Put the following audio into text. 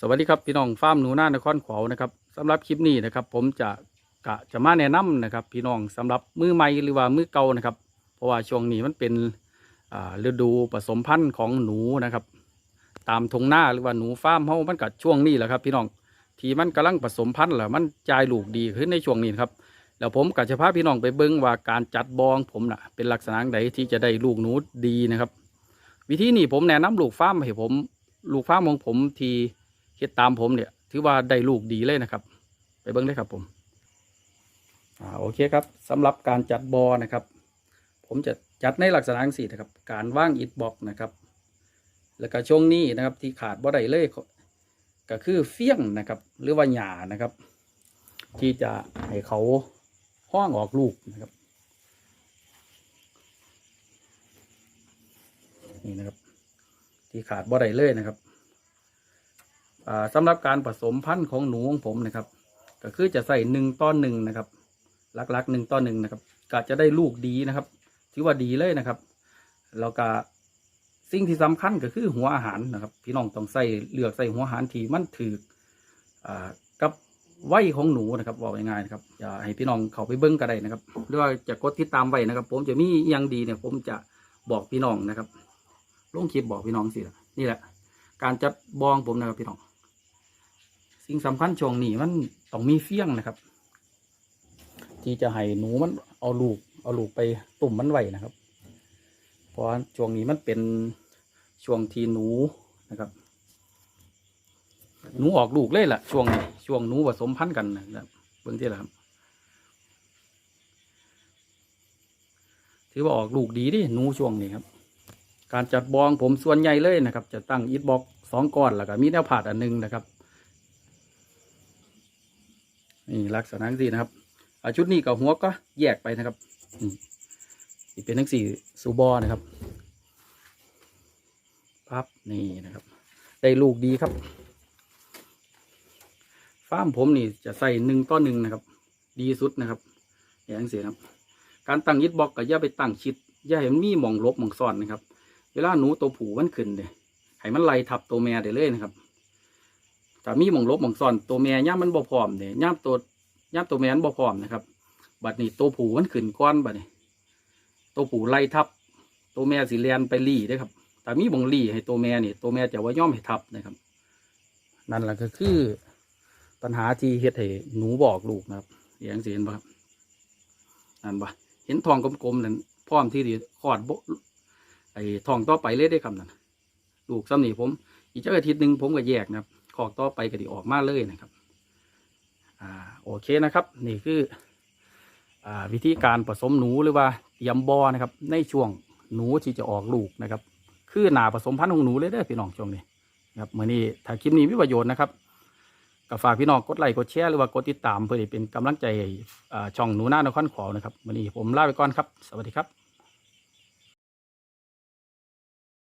สวัสดีครับพี่น้องฟาร์มหนูหน้านครขวาวนะครับสำหรับคลิปนี้นะครับ ผมจะกะจะมาแนะนำนะครับ พี่น้องสำหรับมือใหม่หรือว่ามือเก่านะครับ เพราะว่าช่วงนี้มันเป็นฤดูผสมพันธุ์ของหนูนะครับ ตามทงหน้าหรือว่าหนูฟาร์มเฮามันกับช่วงนี้แหละครับ พี่น้องที่มันกำลังผสมพันธุ์แหละมันจ่ายลูกดีขึ้นในช่วงนี้ครับแล้วผมก็จะพาพี่น้องไปเบิ้งว่าการจัดบองผมน่ะเป็นลักษณะใดที่จะได้ลูกหนูดีนะครับ วิธีนี้ผมแนะนำลูกฟาร์มให้ผม ลูกฟาร์มของผมที่ เฮ็ดตามผมเนี่ย ถือว่าได้ลูกดีเลยนะครับ ไปเบิ้งได้ครับผมอ่าโอเคครับสำหรับการจัดบอนะครับ ผมจะจัดในลักษณะสี่นะครับ การว่างอิฐบอกนะครับ แล้วก็ช่วงนี้นะครับที่ขาดบ่ได้เลยก็คือเฟี้ยงนะครับ หรือว่าหญ้านะครับ ที่จะให้เขาห้องออกลูกนะครับนี่นะครับ ที่ขาดบ่ได้เลยนะครับ สำหรับการผสมพันธุ์ของหนูของผมนะครับ ก็คือจะใส่หนึ่งต่อหนึ่งนะครับหลักๆหนึ่งต่อหนึ่งนะครับก็จะได้ลูกดีนะครับถือว่าดีเลยนะครับแล้วก็สิ่งที่สำคัญก็คือหัวอาหารนะครับ พี่น้องต้องใส่เลือกใส่หัวอาหารที่มันถืออ่ากับวัยของหนูนะครับบอกง่ายๆนะครับอย่าให้พี่น้องเขาไปเบิ้งก็ได้นะครับหรือว่าจะกดติดตามไว้นะครับ ผมจะมียังดีเนี่ย ผมจะบอกพี่น้องนะครับลงคลิปบอกพี่น้องสินี่แหละ การจัดบองผมนะครับพี่น้อง สิ่งสำคัญช่วงนี้มันต้องมีเฟี้ยงนะครับ ที่จะให้หนูมันเอาลูก เอาลูกไปตุ่มมันไว้นะครับ เพราะช่วงนี้มันเป็นช่วงที่หนูนะครับหนูออกลูกเลยล่ะ ช่วงนี้ช่วงหนูผสมพันธุ์กันนะครับเบื้องที่ละครับถือว่าออกลูกดีดิหนูช่วงนี้ครับ การจัดบองผมส่วนใหญ่เลยนะครับ จะตั้งอิฐบล็อกสองก้อนแล้วก็มีแนวผาดอันหนึงนะครับ นี่ลักษณะสีนะครับอ่าชุดนี้กับหัวก็แยกไปนะครับนี่นเป็นทั้งสี่สูบอนะครับปับนี่นะครับ ได้ลูกดีครับฟาร์มผมนี่จะใส่หนึ่งต่อหนึ่งนะครับ ดีสุดนะครับอย่างเสียครับ การตั้งอิฐบล็อกก็อย่าไปตั้งชิดอย่าให้มันมีหมองลบหมองซ่อนนะครับ เวลาหนูตัวผูมันขึ้นเลยให้มันไล่ทับตัวแม่ได้เลยนะครับ ถ้ามีหมองลบหมองซ่อนตัวแม่ย่ามมันบ่พร้อมเนี่ยย่ามตัวย่ามตัวแม่มันบ่พร้อมนะครับ บัดนี้ตัวผูมันขึ้นก้อนบัดนี้ ตัวผูไล่ทับ ตัวแม่สิเลียนไปลี่เด้ครับถ้ามีหมองลี่ให้ตัวแม่นี่ตัวแม่จะว่าย่อมให้ทับนะครับ นั่นแหละก็คือ ปัญหาที่เฮ็ดให้หนูบอกลูกนะครับอย่างสิเห็นปะครับนั่นปะเห็นทองกลมๆนั่นพร้อมที่ดีคลอดบ่ไอ้ทองต่อไปเลยได้คำนั้นลูกซ้ำนี่ผม อีกจักอาทิตย์หนึ่งผมก็แยกนะครับ ขอกต่อไปก็ดีออกมาเลยนะครับอ่าโอเคนะครับ นี่คืออ่าวิธีการผสมหนูหรือว่าเตรียมบอนะครับ ในช่วงหนูที่จะออกลูกนะครับ คือหนาผสมพันธุ์ของหนูเลยเด้อพี่น้องช่วงนี้นครับเมื่อนี้ถ้าคลิปนี้มีประโยชน์นะครับก็ฝากพี่น้องกดไลค์กดแชร์หรือว่ากดติดตามเพื่อเป็นกำลังใจช่องหนูหน้านครขวานะครับมื่อนี้ผมลาไปก่อนครับ สวัสดีครับ